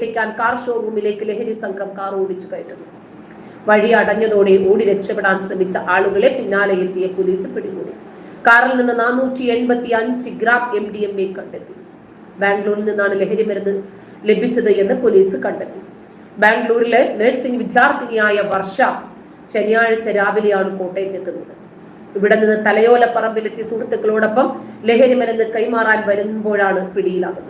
വെട്ടിക്കാൻ car ഷോറൂമിലേക്ക് ലഹരി സംഘം car ഓടിച്ചു കയറ്റുന്നു വഴി അടഞ്ഞതോടെ ഓടി രക്ഷപ്പെടാൻ ശ്രമിച്ച ആളുകളെ പിന്നാലെ എത്തിയ പോലീസ് പിടികൂടി. കാറിൽ നിന്ന് നാനൂറ്റി എൺപത്തി അഞ്ച് gram M D M A കണ്ടെത്തി. ബാംഗ്ലൂരിൽ നിന്നാണ് ലഹരി മരുന്ന് ലഭിച്ചത് എന്ന് പോലീസ് കണ്ടെത്തി. ബാംഗ്ലൂരിലെ നഴ്സിംഗ് വിദ്യാർത്ഥിനിയായ വർഷ ശനിയാഴ്ച രാവിലെയാണ് കോട്ടയത്ത് എത്തുന്നത്. ഇവിടെ നിന്ന് തലയോലപ്പറമ്പിലെത്തിയ സുഹൃത്തുക്കളോടൊപ്പം ലഹരി മരുന്ന് കൈമാറാൻ വരുമ്പോഴാണ് പിടിയിലാകുന്നത്.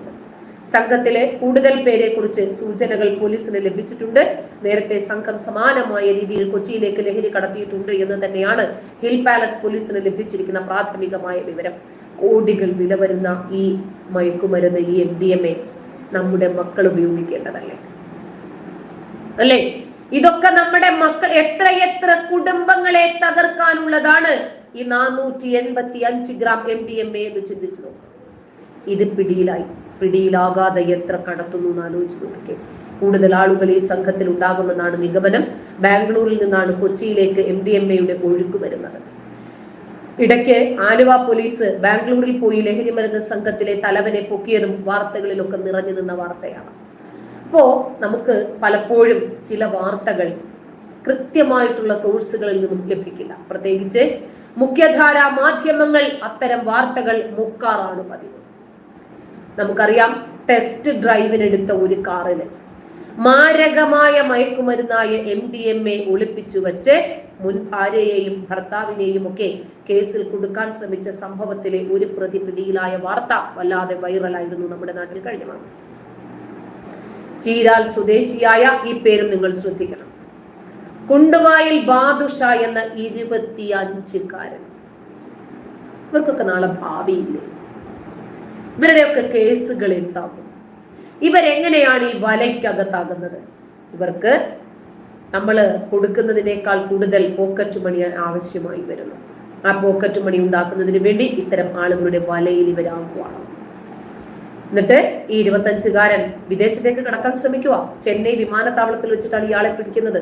സംഘത്തിലെ കൂടുതൽ പേരെ കുറിച്ച് സൂചനകൾ പോലീസിന് ലഭിച്ചിട്ടുണ്ട്. നേരത്തെ സംഘം സമാനമായ രീതിയിൽ കൊച്ചിയിലേക്ക് ലഹരി കടത്തിയിട്ടുണ്ട് എന്ന് തന്നെയാണ് ഹിൽ പാലസ് പോലീസിന് ലഭിച്ചിരിക്കുന്ന പ്രാഥമികമായ വിവരം. കോടികൾ വില വരുന്ന ഈ മയക്കുമരുന്ന് ഈ എം ഡി എം എ നമ്മുടെ മക്കൾ ഉപയോഗിക്കേണ്ടതല്ലേ? അല്ലേ? ഇതൊക്കെ നമ്മുടെ മക്കൾ എത്ര എത്ര കുടുംബങ്ങളെ തകർക്കാനുള്ളതാണ് ഈ നാനൂറ്റി എൺപത്തി അഞ്ച് gram M D M A എന്ന് ചിന്തിച്ചു നോക്കാം. ഇത് പിടിയിലായി. പിടിയിലാകാതെ എത്ര കടത്തുന്നു എന്ന് ആലോചിച്ച് നോക്കിക്കേ. കൂടുതൽ ആളുകൾ ഈ സംഘത്തിൽ ഉണ്ടാകുമെന്നാണ് നിഗമനം. ബാംഗ്ലൂരിൽ നിന്നാണ് കൊച്ചിയിലേക്ക് എം ഡി എം എയുടെ ഒഴുക്ക് വരുന്നത്. ഇടയ്ക്ക് ആലുവ പോലീസ് ബാംഗ്ലൂരിൽ പോയി ലഹരി മരുന്ന് സംഘത്തിലെ തലവനെ പൊക്കിയതും വാർത്തകളിലൊക്കെ നിറഞ്ഞു നിന്ന വാർത്തയാണ്. അപ്പോ നമുക്ക് പലപ്പോഴും ചില വാർത്തകൾ കൃത്യമായിട്ടുള്ള സോഴ്സുകളിൽ നിന്നും ലഭിക്കില്ല. പ്രത്യേകിച്ച് മുഖ്യധാരാ മാധ്യമങ്ങൾ അത്തരം വാർത്തകൾ മുക്കാറാണ് പതിവ്. നമുക്കറിയാം ടെസ്റ്റ് ഡ്രൈവിനെടുത്ത ഒരു കാറിന്. മാരകമായ മയക്കുമരുന്നായ എം ഡി എം എ ഒളിപ്പിച്ചു വച്ച് മുൻ ഭാര്യയെയും ഭർത്താവിനെയും ഒക്കെ കേസിൽ കൊടുക്കാൻ ശ്രമിച്ച സംഭവത്തിലെ ഒരു പ്രതി പിടിയിലായ വാർത്ത വല്ലാതെ വൈറലായിരുന്നു നമ്മുടെ നാട്ടിൽ കഴിഞ്ഞ മാസം. ചീരാൽ സ്വദേശിയായ ഈ പേരും നിങ്ങൾ ശ്രദ്ധിക്കണം. കുണ്ടുവായിൽ ബാദുഷ എന്ന ഇരുപത്തി അഞ്ചുകാരൻ ഇവർക്കൊക്കെ നാളെ ഭാവിയില്ലേ? ഇവരുടെയൊക്കെ കേസുകൾ എന്താകും ഇവരെങ്ങനെയാണ് ഈ വലയ്ക്കകത്താകുന്നത്? ഇവർക്ക് നമ്മൾ കൊടുക്കുന്നതിനേക്കാൾ കൂടുതൽ പോക്കറ്റ് മണി ആവശ്യമായി വരുന്നു. ആ പോക്കറ്റ് മണി ഉണ്ടാക്കുന്നതിന് വേണ്ടി ഇത്തരം ആളുകളുടെ വലയിൽ ഇവരാകുവാണ്. എന്നിട്ട് ഈ ഇരുപത്തഞ്ചുകാരൻ വിദേശത്തേക്ക് കടക്കാൻ ശ്രമിക്കുക. ചെന്നൈ വിമാനത്താവളത്തിൽ വെച്ചിട്ടാണ് ഇയാളെ പിടിക്കുന്നത്.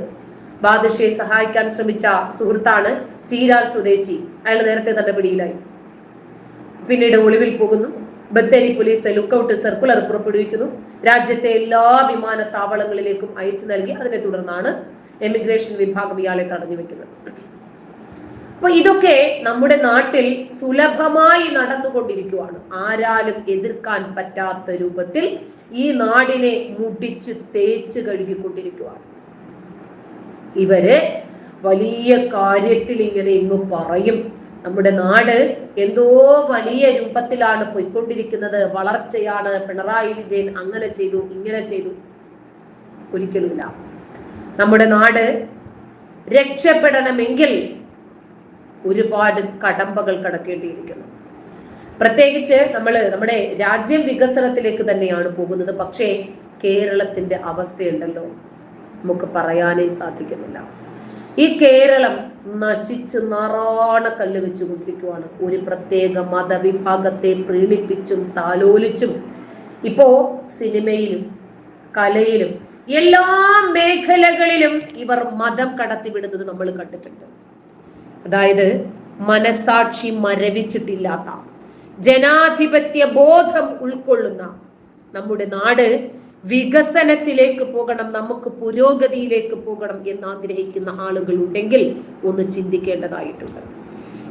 ബാദുഷയെ സഹായിക്കാൻ ശ്രമിച്ച സുഹൃത്താണ് ചീരാൽ സ്വദേശി. അയാൾ നേരത്തെ തന്നെ പിടിയിലായി. പിന്നീട് ഒളിവിൽ പോകുന്നു. ബത്തേരി പോലീസ് ലുക്കൌട്ട് സർക്കുലർ പുറപ്പെടുവിക്കുന്നു. രാജ്യത്തെ എല്ലാ വിമാനത്താവളങ്ങളിലേക്കും അയച്ചു നൽകി. അതിനെ തുടർന്നാണ് എമിഗ്രേഷൻ വിഭാഗം ഇയാളെ തടഞ്ഞു വെക്കുന്നത്. അപ്പൊ ഇതൊക്കെ നമ്മുടെ നാട്ടിൽ സുലഭമായി നടന്നുകൊണ്ടിരിക്കുകയാണ് ആരാലും എതിർക്കാൻ പറ്റാത്ത രൂപത്തിൽ ഈ നാടിനെ മുടിച്ച് തേച്ച് കഴുകിക്കൊണ്ടിരിക്കുകയാണ് ഇവർ വലിയ കാര്യത്തിൽ ഇങ്ങനെ ഇങ്ങ് പറയും. നമ്മുടെ നാട് എന്തോ വലിയ രൂപത്തിലാണ് പോയിക്കൊണ്ടിരിക്കുന്നത്. വളർച്ചയാണ്. പിണറായി വിജയൻ അങ്ങനെ ചെയ്തു ഇങ്ങനെ ചെയ്തു. ഒരിക്കലുമില്ല. നമ്മുടെ നാട് രക്ഷപ്പെടണമെങ്കിൽ ഒരുപാട് കടമ്പകൾ കടക്കേണ്ടിയിരിക്കുന്നു. പ്രത്യേകിച്ച് നമ്മൾ നമ്മുടെ രാജ്യം വികസനത്തിലേക്ക് തന്നെയാണ് പോകുന്നത്. പക്ഷേ കേരളത്തിന്റെ അവസ്ഥയുണ്ടല്ലോ. നമുക്ക് പറയാനേ സാധിക്കുന്നില്ല. ഈ കേരളം നശിച്ച് നാറാണ കല്ല് വെച്ച് കൊണ്ടിരിക്കുവാണ് ഒരു പ്രത്യേക മതവിഭാഗത്തെ പ്രീണിപ്പിച്ചും താലോലിച്ചും ഇപ്പോ സിനിമയിലും കലയിലും എല്ലാ മേഖലകളിലും ഇവർ മതം കടത്തിവിടുന്നത് നമ്മൾ കണ്ടിട്ടുണ്ട്. അതായത് മനസാക്ഷി മരവിച്ചിട്ടില്ലാത്ത ജനാധിപത്യ ബോധം ഉൾക്കൊള്ളുന്ന നമ്മുടെ നാട് വികസനത്തിലേക്ക് പോകണം നമുക്ക് പുരോഗതിയിലേക്ക് പോകണം എന്ന് ആഗ്രഹിക്കുന്ന ആളുകൾ ഉണ്ടെങ്കിൽ ഒന്ന് ചിന്തിക്കേണ്ടതായിട്ടുണ്ട്.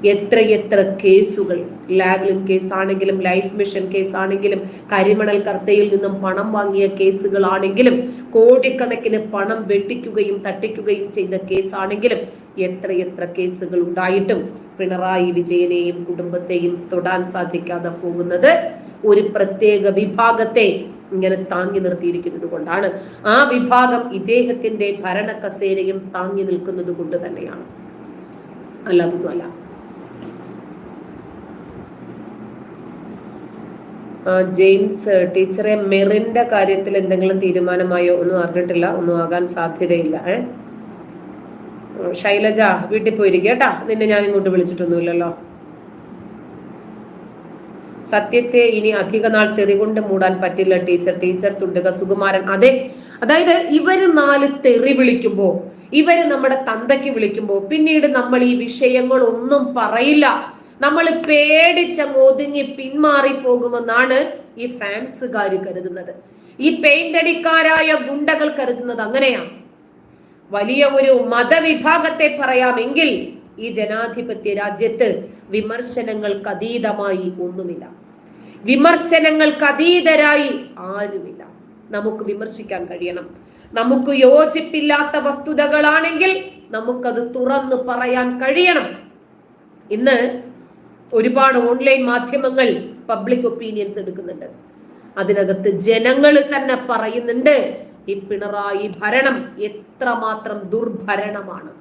എത്ര എത്ര കേസുകൾ ലാവ്ലിൻ കേസാണെങ്കിലും ലൈഫ് മിഷൻ കേസാണെങ്കിലും കരിമണൽ കർത്തയിൽ നിന്നും പണം വാങ്ങിയ കേസുകളാണെങ്കിലും കോടിക്കണക്കിന് പണം വെട്ടിക്കുകയും തട്ടിക്കുകയും ചെയ്ത കേസാണെങ്കിലും എത്ര എത്ര കേസുകൾ ഉണ്ടായിട്ടും പിണറായി വിജയനെയും കുടുംബത്തെയും തൊടാൻ സാധിക്കാതെ പോകുന്നത് ഒരു പ്രത്യേക വിഭാഗത്തെ ഇങ്ങനെ താങ്ങി നിർത്തിയിരിക്കുന്നത് കൊണ്ടാണ്. ആ വിഭാഗം ഇദ്ദേഹത്തിന്റെ ഭരണ കസേരയും താങ്ങി നിൽക്കുന്നത് കൊണ്ട് തന്നെയാണ്. അല്ലാതൊന്നുമല്ല ജെയിംസ് ടീച്ചറെ മെറിന്റെ കാര്യത്തിൽ എന്തെങ്കിലും തീരുമാനമായോ ഒന്നും അറിഞ്ഞിട്ടില്ല ഒന്നും ആകാൻ സാധ്യതയില്ല ഏ? ശൈലജ വീട്ടിൽ പോയിരിക്കേട്ടാ നിന്നെ ഞാൻ ഇങ്ങോട്ട് വിളിച്ചിട്ടൊന്നുമില്ലല്ലോ. സത്യത്തെ ഇനി അധിക നാൾ തെറികൊണ്ട് മൂടാൻ പറ്റില്ല ടീച്ചർ. ടീച്ചർ തുണ്ടുക സുകുമാരൻ. അതെ അതായത് ഇവർ നാല് തെറി വിളിക്കുമ്പോ ഇവർ നമ്മുടെ തന്തയ്ക്ക് വിളിക്കുമ്പോ പിന്നീട് നമ്മൾ ഈ വിഷയങ്ങൾ ഒന്നും പറയില്ല. നമ്മൾ പേടിച്ച ഒതുങ്ങി പിന്മാറി പോകുമെന്നാണ് ഈ ഫാൻസുകാർ കരുതുന്നത്. ഈ പെയിന്റടിക്കാരായ ഗുണ്ടകൾ കരുതുന്നത് അങ്ങനെയാണ് വലിയ ഒരു മതവിഭാഗത്തെ പറയാമെങ്കിൽ ഈ ജനാധിപത്യ രാജ്യത്ത് വിമർശനങ്ങൾക്ക് അതീതമായി ഒന്നുമില്ല. വിമർശനങ്ങൾക്ക് അതീതരായി ആരുമില്ല. നമുക്ക് വിമർശിക്കാൻ കഴിയണം. നമുക്ക് യോജിപ്പില്ലാത്ത വസ്തുതകളാണെങ്കിൽ നമുക്കത് തുറന്ന് പറയാൻ കഴിയണം. ഇന്ന് ഒരുപാട് ഓൺലൈൻ മാധ്യമങ്ങൾ പബ്ലിക് ഒപ്പീനിയൻസ് എടുക്കുന്നുണ്ട്. അതിനകത്ത് ജനങ്ങൾ തന്നെ പറയുന്നുണ്ട് ഈ പിണറായി ഭരണം എത്രമാത്രം ദുർഭരണമാണ്.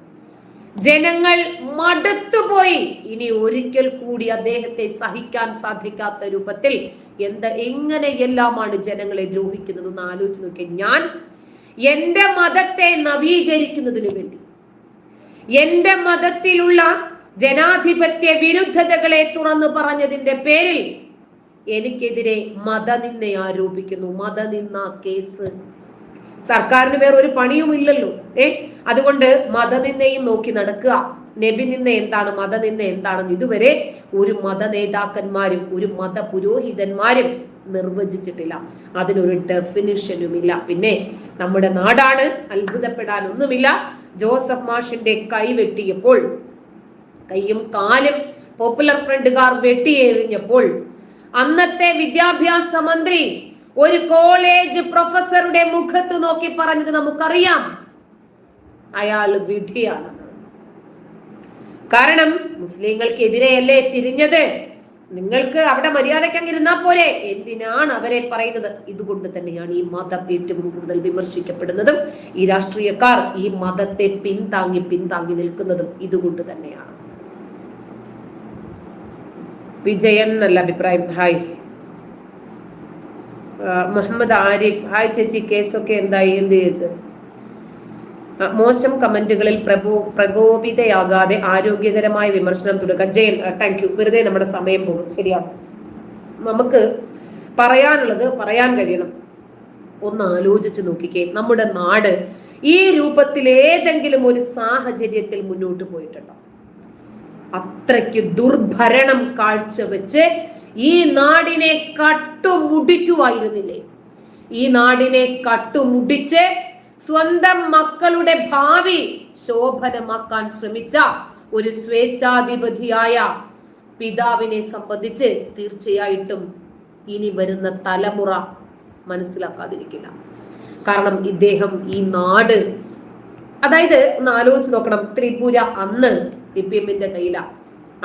ജനങ്ങൾ മടുത്തുപോയി. ഇനി ഒരിക്കൽ കൂടി അദ്ദേഹത്തെ സഹിക്കാൻ സാധിക്കാത്ത രൂപത്തിൽ എന്ത് എങ്ങനെയെല്ലാമാണ് ജനങ്ങളെ ദ്രോഹിക്കുന്നത് എന്ന് ആലോചിച്ച് നോക്കി ഞാൻ എന്റെ മതത്തെ നവീകരിക്കുന്നതിനു വേണ്ടി എന്റെ മതത്തിലുള്ള ജനാധിപത്യ വിരുദ്ധതകളെ തുറന്നു പറഞ്ഞതിന്റെ പേരിൽ എനിക്കെതിരെ മതനിന്ദ ആരോപിക്കുന്നു. മതനിന്ന കേസ് സർക്കാരിന് വേറെ ഒരു പണിയും ഇല്ലല്ലോ. ഏ? അതുകൊണ്ട് മതനിന്ദയും നോക്കി നടക്കുക. നബി നിന്ന എന്താണ് മതനിന്ദ എന്താണെന്ന് ഇതുവരെ ഒരു മത നേതാക്കന്മാരും ഒരു മത പുരോഹിതന്മാരും നിർവചിച്ചിട്ടില്ല. അതിനൊരു ഡെഫിനിഷനുമില്ല പിന്നെ നമ്മുടെ നാടാണ് അത്ഭുതപ്പെടാൻ ഒന്നുമില്ല ജോസഫ് മാഷിന്റെ കൈ വെട്ടിയപ്പോൾ കൈയും കാലും പോപ്പുലർ ഫ്രണ്ടുകാർ വെട്ടിയെറിഞ്ഞപ്പോൾ അന്നത്തെ വിദ്യാഭ്യാസ മന്ത്രി ഒരു കോളേജ് പ്രൊഫസറുടെ മുഖത്ത് നോക്കി പറഞ്ഞത് നമുക്കറിയാം. അയാൾ വിധിയാണ്. കാരണം മുസ്ലിങ്ങൾക്കെതിരെയല്ലേ തിരിഞ്ഞത്? നിങ്ങൾക്ക് അവിടെ മര്യാദയ്ക്ക് അങ്ങ് ഇരുന്നാ പോരെ? എന്തിനാണ് അവരെ പറയുന്നത്? ഇതുകൊണ്ട് തന്നെയാണ് ഈ മതം ഏറ്റവും കൂടുതൽ വിമർശിക്കപ്പെടുന്നതും ഈ രാഷ്ട്രീയക്കാർ ഈ മതത്തെ പിന്താങ്ങി പിന്താങ്ങി നിൽക്കുന്നതും ഇതുകൊണ്ട് തന്നെയാണ്. വിജയൻ നല്ല അഭിപ്രായം. ഹായ്. മുഹമ്മദ് ആരിഫ് ഹായ് ചേച്ചി കേസൊക്കെ എന്തായി? എന്ത് കേസ്? മോശം കമന്റുകളിൽ പ്രകോ പ്രകോപിതയാകാതെ ആരോഗ്യകരമായ വിമർശനം തുടങ്ങുക ജയൻ താങ്ക് യു വെറുതെ നമ്മുടെ സമയം പോകും. ശരിയാണ്. നമുക്ക് പറയാനുള്ളത് പറയാൻ കഴിയണം. ഒന്ന് ആലോചിച്ച് നോക്കിക്കേ. നമ്മുടെ നാട് ഈ രൂപത്തിൽ ഏതെങ്കിലും ഒരു സാഹചര്യത്തിൽ മുന്നോട്ട് പോയിട്ടുണ്ടോ? അത്രയ്ക്ക് ദുർഭരണം കാഴ്ചവെച്ച് ഈ നാടിനെ കട്ടുമുടിക്കുമായിരുന്നില്ലേ ഈ നാടിനെ കട്ടുമുടിച്ച് സ്വന്തം മക്കളുടെ ഭാവി ശോഭനമാക്കാൻ ശ്രമിച്ച ഒരു സ്വേച്ഛാധിപതിയായ പിതാവിനെ സംബന്ധിച്ച് തീർച്ചയായിട്ടും ഇനി വരുന്ന തലമുറ മനസ്സിലാക്കാതിരിക്കില്ല. കാരണം ഇദ്ദേഹം ഈ നാട് അതായത് ഒന്ന് ആലോചിച്ച് നോക്കണം ത്രിപുര അന്ന് സി പി എമ്മിന്റെ കയ്യിലാണ്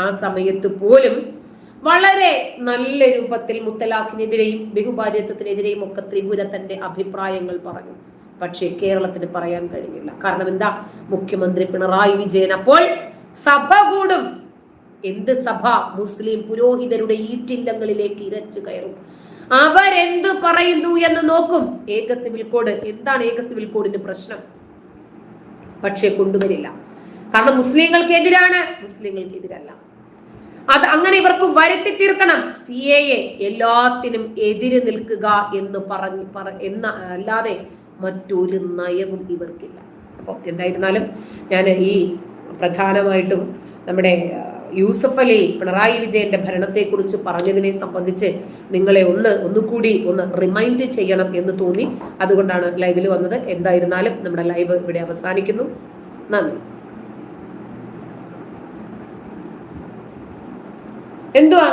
ആ സമയത്ത് പോലും വളരെ നല്ല രൂപത്തിൽ മുത്തലാഖിനെതിരെയും ബഹുഭാര്യത്വത്തിനെതിരെയും ഒക്കെ ത്രിപുര തന്റെ അഭിപ്രായങ്ങൾ പറഞ്ഞു. പക്ഷേ കേരളത്തിന് പറയാൻ കഴിഞ്ഞില്ല. കാരണം എന്താ? മുഖ്യമന്ത്രി പിണറായി വിജയൻ അപ്പോൾ സഭ കൂടും. എന്ത് സഭ? മുസ്ലിം പുരോഹിതരുടെ ഈറ്റില്ലങ്ങളിലേക്ക് ഇരച്ചു കയറും. അവരെന്ത് പറയുന്നു എന്ന് നോക്കും. ഏക സിവിൽ കോഡ്. എന്താണ് ഏക സിവിൽ കോഡിന്റെ പ്രശ്നം? പക്ഷേ കൊണ്ടുവരില്ല. കാരണം മുസ്ലിങ്ങൾക്കെതിരാണ്. മുസ്ലിങ്ങൾക്കെതിരല്ല. അത് അങ്ങനെ ഇവർക്ക് വരുത്തി തീർക്കണം. സി എ എല്ലാത്തിനും എതിര് നിൽക്കുക എന്ന് പറഞ്ഞ് പറ എന്ന അല്ലാതെ മറ്റൊരു നയവും ഇവർക്കില്ല. അപ്പോൾ എന്തായിരുന്നാലും ഞാൻ ഈ പ്രധാനമായിട്ടും നമ്മുടെ യൂസഫ് അലി പിണറായി വിജയന്റെ ഭരണത്തെക്കുറിച്ച് പറഞ്ഞതിനെ സംബന്ധിച്ച് നിങ്ങളെ ഒന്ന് ഒന്നുകൂടി ഒന്ന് റിമൈൻഡ് ചെയ്യണം എന്ന് തോന്നി. അതുകൊണ്ടാണ് ലൈവിൽ വന്നത്. എന്തായിരുന്നാലും നമ്മുടെ ലൈവ് ഇവിടെ അവസാനിക്കുന്നു. നന്ദി. എന്തുവാ?